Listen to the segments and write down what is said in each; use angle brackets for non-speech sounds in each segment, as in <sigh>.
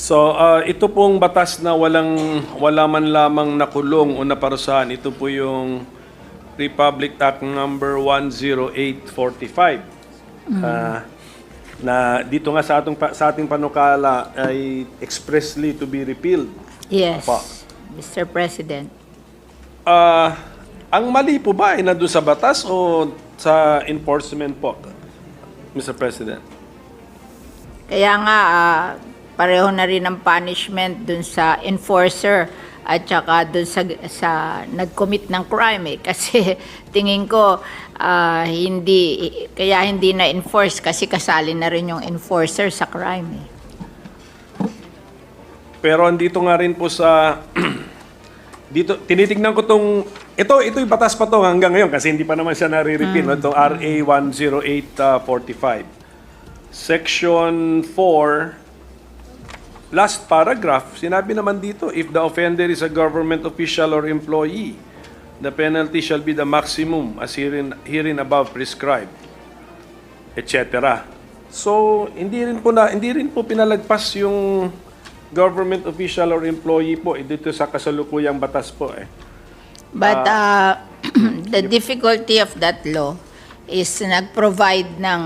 So, ah, ito pong batas na walang wala man lamang nakulong o naparusahan, ito po yung Republic Act number 10845. Ah, na dito nga sa ating pa- sa ating panukala ay expressly to be repealed. Yes, Apa. Mr. President. Ah, ang mali po ba ay nandun sa batas o sa enforcement po, Mr. President? Kaya nga, ah, pareho na rin ang punishment dun sa enforcer at saka dun sa, sa nag-commit ng crime eh. <laughs> Kasi tingin ko, ah, hindi, kaya hindi na-enforce kasi kasali na rin yung enforcer sa crime eh. Pero andito nga rin po sa <clears throat> dito tinitingnan ko tong ito ito yung batas pa to hanggang ngayon kasi hindi pa naman siya nare-repeal no? itong RA 10845. Section 4 last paragraph sinabi naman dito if the offender is a government official or employee the penalty shall be the maximum as herein, herein above prescribed etc. So, hindi rin po na hindi rin po pinalagpas yung government official or employee po eh, dito sa kasalukuyang batas po eh. But uh, <clears throat> the difficulty of that law is nag-provide ng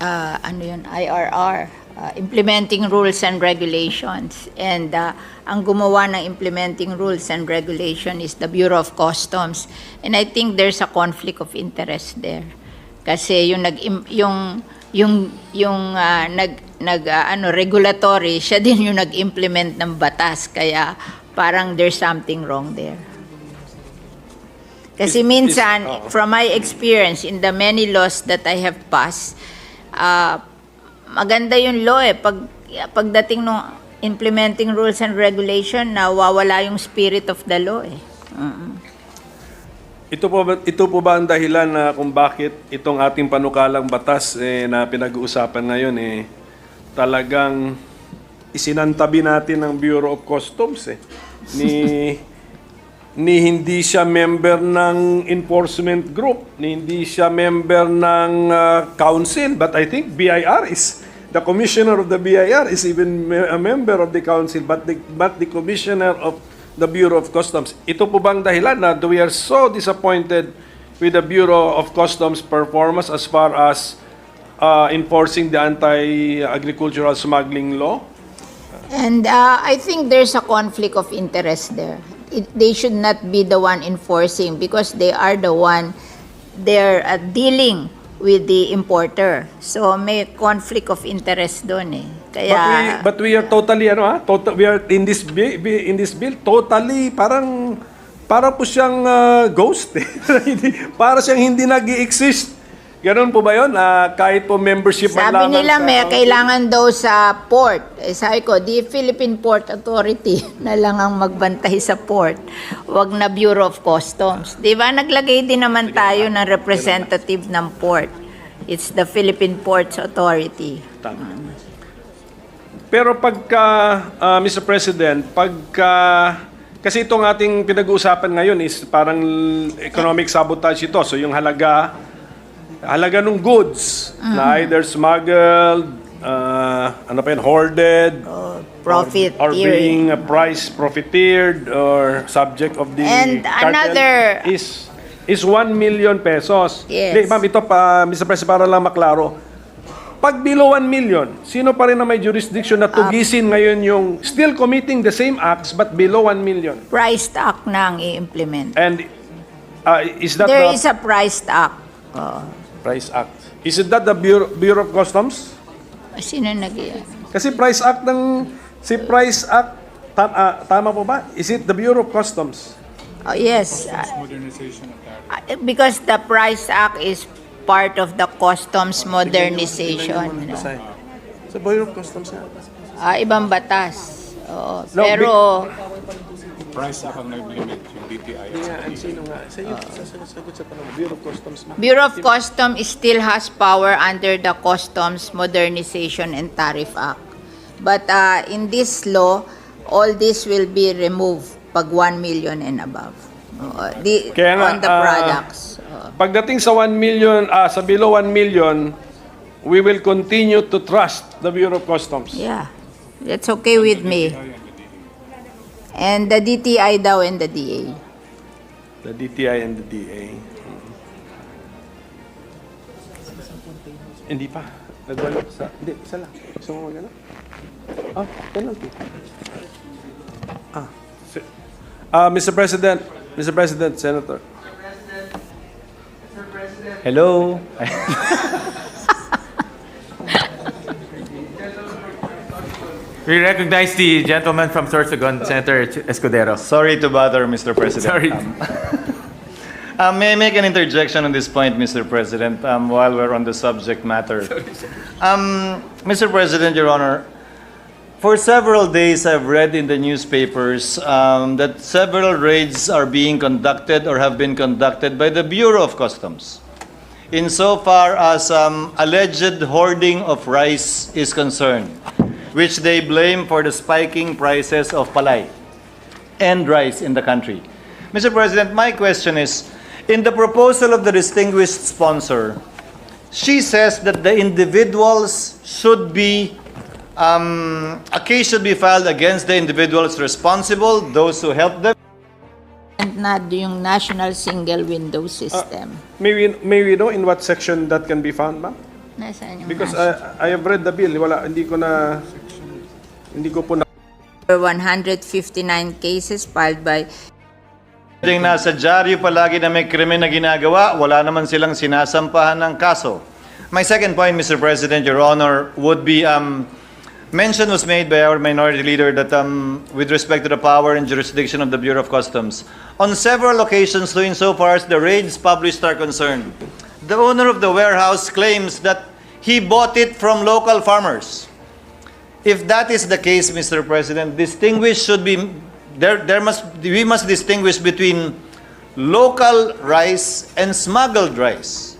uh, ano yun, IRR, uh, implementing rules and regulations. And uh, ang gumawa ng implementing rules and regulation is the Bureau of Customs. And I think there's a conflict of interest there. Kasi yung nag yung yung yung ah, nag nag ah, ano regulatory <laughs> siya din yung nag-implement ng batas kaya parang there's something wrong there. Kasi minsan, oo. from my experience in the many laws that I have passed, ah, maganda yung law eh. Pag, pagdating ng implementing rules and regulation, nawawala yung spirit of the law eh. Mm. Ito po ba, ito po ba ang dahilan na kung bakit itong ating panukalang batas eh, na pinag-uusapan ngayon eh talagang isinantabi natin ng Bureau of Customs eh ni <laughs> ni hindi siya member ng enforcement group, ni hindi siya member ng ah, council, but I think BIR is the commissioner of the BIR is even a member of the council, but the but the commissioner of the Bureau of Customs. Ito po bang dahilan na we are so disappointed with the Bureau of Customs performance as far as ah, enforcing the anti-agricultural smuggling law? And uh, I think there's a conflict of interest there. They should not be the one enforcing because they are the one they're uh, dealing with the importer. So may conflict of interest doon eh. Kaya But we, but we are totally ano ha, total, we are in this bill, in this bill totally parang para po siyang ah, ghost eh. <laughs> Para siyang hindi nag-exist. Ganon po ba 'yon? Ah, kahit po membership man sabi lamang nila sa- may kailangan daw sa port. Eh, sabi ko, the Philippine Port Authority <laughs> na lang ang magbantay sa port. Wag na Bureau of Customs. Di ba? Naglagay din naman tayo ng representative ng port. It's the Philippine Ports Authority. Tama. Pero pagka, ah, Mr. President, pagka, kasi itong ating pinag-uusapan ngayon is parang economic sabotage ito. So yung halaga, halaga ng goods na either smuggled, ah, ano pa yun, hoarded, Profit or, or being uh, price profiteered or subject of the And cartel another- is is 1 million pesos. Yes. Hindi, ma'am, ito pa, Mr. President, para lang maklaro. Pag below 1 million, sino pa rin na may jurisdiction na tugisin ngayon yung still committing the same acts but below 1 million? Price act na ang i-implement. And uh, is that There the is a price act. Oo. Price Act? Is it that the Bureau, Bureau of Customs? Sino nag Kasi Price Act ng si Price Act ta- ah, tama po ba? Is it the Bureau of Customs? Oh, yes. Uh, Because the Price Act is part of the customs modernization. you know. Sa Bureau of Customs nga. Ah, ibang batas. Oo. No, Pero price ako nag-limit yung DTI. Nga, ang sino nga? Sa iyo, sasagot sa tanong. Bureau of Customs ma. Bureau of Customs still has power under the Customs Modernization and Tariff Act. But uh, in this law, all this will be removed pag 1 million and above. Oo. the, Kaya nga, on the ah, products. Oo. Pagdating sa 1 million, ah, sa below 1 million, we will continue to trust the Bureau of Customs. yeah. That's okay with me. And the DTI daw and the DA. The DTI and the DA. Hindi pa. Nagwalo sa... Hindi, isa lang. Gusto mo magano? Ah, penalty. Ah. si- Ah, Mr. President, Mr. President, Senator. Hello. <laughs> <laughs> We recognize the gentleman from Sorsogon, Senator Escudero. Sorry to bother, Mr. President. Sorry. Um, uh, <laughs> may I make an interjection on this point, Mr. President, um, while we're on the subject matter? Um, Mr. President, Your Honor, for several days I've read in the newspapers um, that several raids are being conducted or have been conducted by the Bureau of Customs. Insofar as um, alleged hoarding of rice is concerned, which they blame for the spiking prices of palay and rice in the country. Mr. President, my question is, in the proposal of the distinguished sponsor, she says that the individuals should be, um, a case should be filed against the individuals responsible, those who helped them. And not yung national single window system. May we, may we know in what section that can be found, ma'am? Nasaan yung Because national? I, I have read the bill. Wala, hindi ko na... Hindi ko po na... There were 159 cases filed by Ding nasa dyaryo palagi na may krimen na ginagawa, wala naman silang sinasampahan ng kaso. My second point, Mr. President, Your Honor, would be, um, mention was made by our minority leader that um, with respect to the power and jurisdiction of the Bureau of Customs, on several occasions, so insofar as the raids published are concerned, the owner of the warehouse claims that he bought it from local farmers. If that is the case, Mr. President, distinguish should be there. There must we must distinguish between local rice and smuggled rice.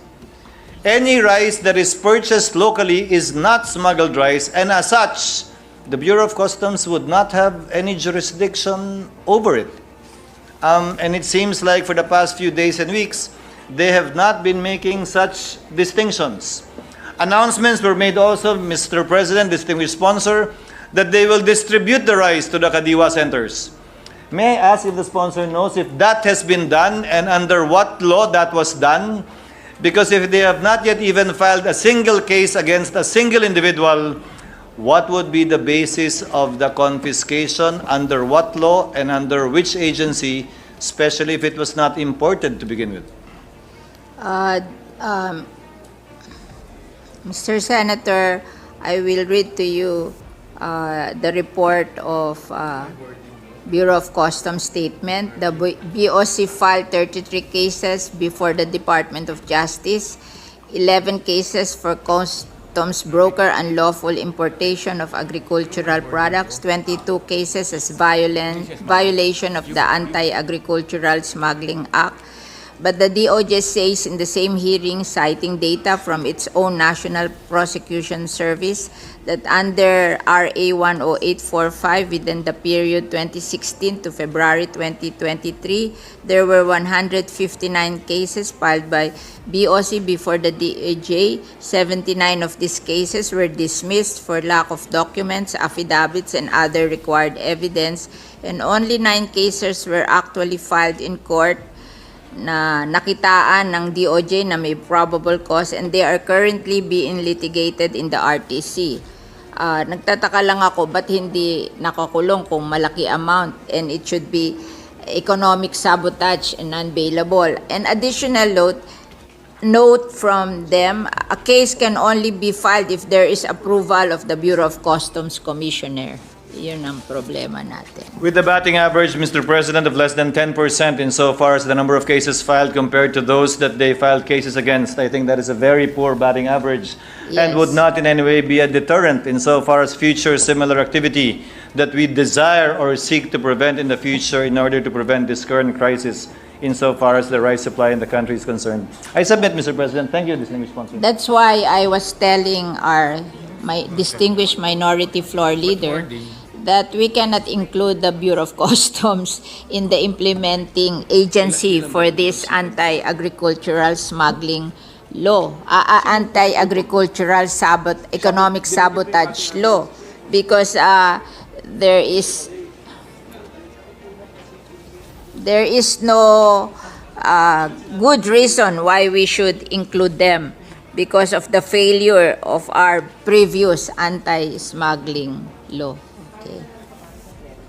Any rice that is purchased locally is not smuggled rice, and as such, the Bureau of Customs would not have any jurisdiction over it. Um, and it seems like for the past few days and weeks, they have not been making such distinctions. Announcements were made also, Mr. President, distinguished sponsor, that they will distribute the rice to the Kadiwa centers. May I ask if the sponsor knows if that has been done and under what law that was done? Because if they have not yet even filed a single case against a single individual, what would be the basis of the confiscation, under what law, and under which agency, especially if it was not imported to begin with? Uh, um, Mr. Senator, I will read to you uh, the report of uh, Bureau of Customs statement. The BOC filed 33 cases before the Department of Justice, 11 cases for customs broker unlawful importation of agricultural products, 22 cases as violent, violation of the Anti-Agricultural Smuggling Act, but the DOJ says in the same hearing, citing data from its own National Prosecution Service, that under RA 10845 within the period 2016 to February 2023, there were 159 cases filed by BOC before the DOJ. 79 of these cases were dismissed for lack of documents, affidavits, and other required evidence, and only nine cases were actually filed in court na nakitaan ng DOJ na may probable cause and they are currently being litigated in the RTC. Ah, nagtataka lang ako ba't hindi nakakulong kung malaki amount and it should be economic sabotage and unbailable. And additional note, note from them, a case can only be filed if there is approval of the Bureau of Customs Commissioner. Yun ang problema natin. With the batting average, Mr. President, of less than 10% insofar as the number of cases filed compared to those that they filed cases against, I think that is a very poor batting average and would not in any way be a deterrent insofar as future similar activity that we desire or seek to prevent in the future in order to prevent this current crisis insofar as the rice supply in the country is concerned. I submit, Mr. President. Thank you, distinguished sponsor. That's why I was telling our my distinguished minority floor leader that we cannot include the Bureau of <laughs> Customs in the implementing agency for this anti-agricultural smuggling law, uh, anti-agricultural sabot economic sabotage law. because uh, there is there is no uh, good reason why we should include them because of the failure of our previous anti-smuggling law. Okay.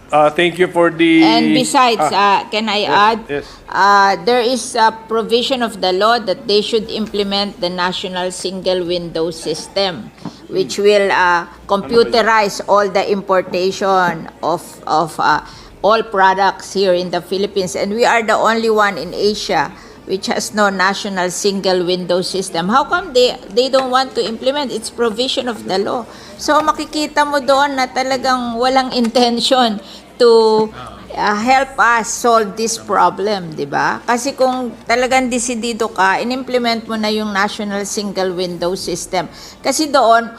Uh, thank you for the... And besides, Ah, uh, can I yes, add? yes. Uh, there is a provision of the law that they should implement the national single window system, which will uh, computerize all the importation of of uh, all products here in the Philippines, and we are the only one in Asia which has no national single window system. How come they they don't want to implement its provision of the law? So makikita mo doon na talagang walang <laughs> intention to uh, help us solve this problem, di ba? Kasi kung talagang desidido ka, in-implement mo na yung national single window system. Kasi doon,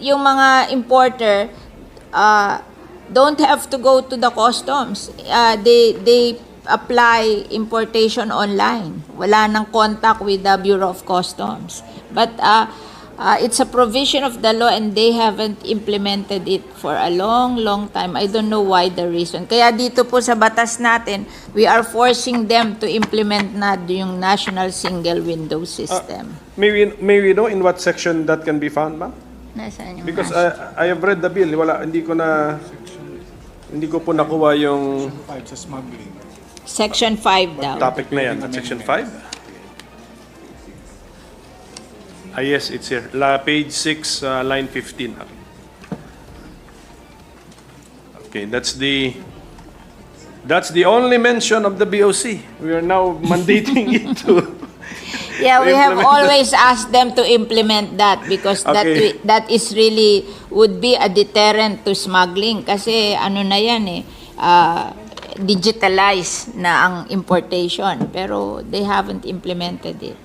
yung mga importer, uh, don't have to go to the customs. Uh, they, they apply importation online. Wala nang contact with the Bureau of Customs. But uh, uh, it's a provision of the law and they haven't implemented it for a long, long time. I don't know why the reason. Kaya dito po sa batas natin, we are forcing them to implement na yung national single window system. May we, may we know in what section that can be found, ma'am? Nasaan yung Because I, I have read the bill. Wala, hindi ko na... Hindi ko po nakuha yung 5 sa smuggling. Section 5 daw. topic na yan. Section 5? Ah, yes, it's here. La, page 6, uh, line 15. Okay, that's the... That's the only mention of the BOC. We are now mandating <laughs> it to... Yeah, we have that. always asked them to implement that because that Okay. wi- that is really would be a deterrent to smuggling kasi ano na yan eh ah, digitalized na ang importation pero they haven't implemented it.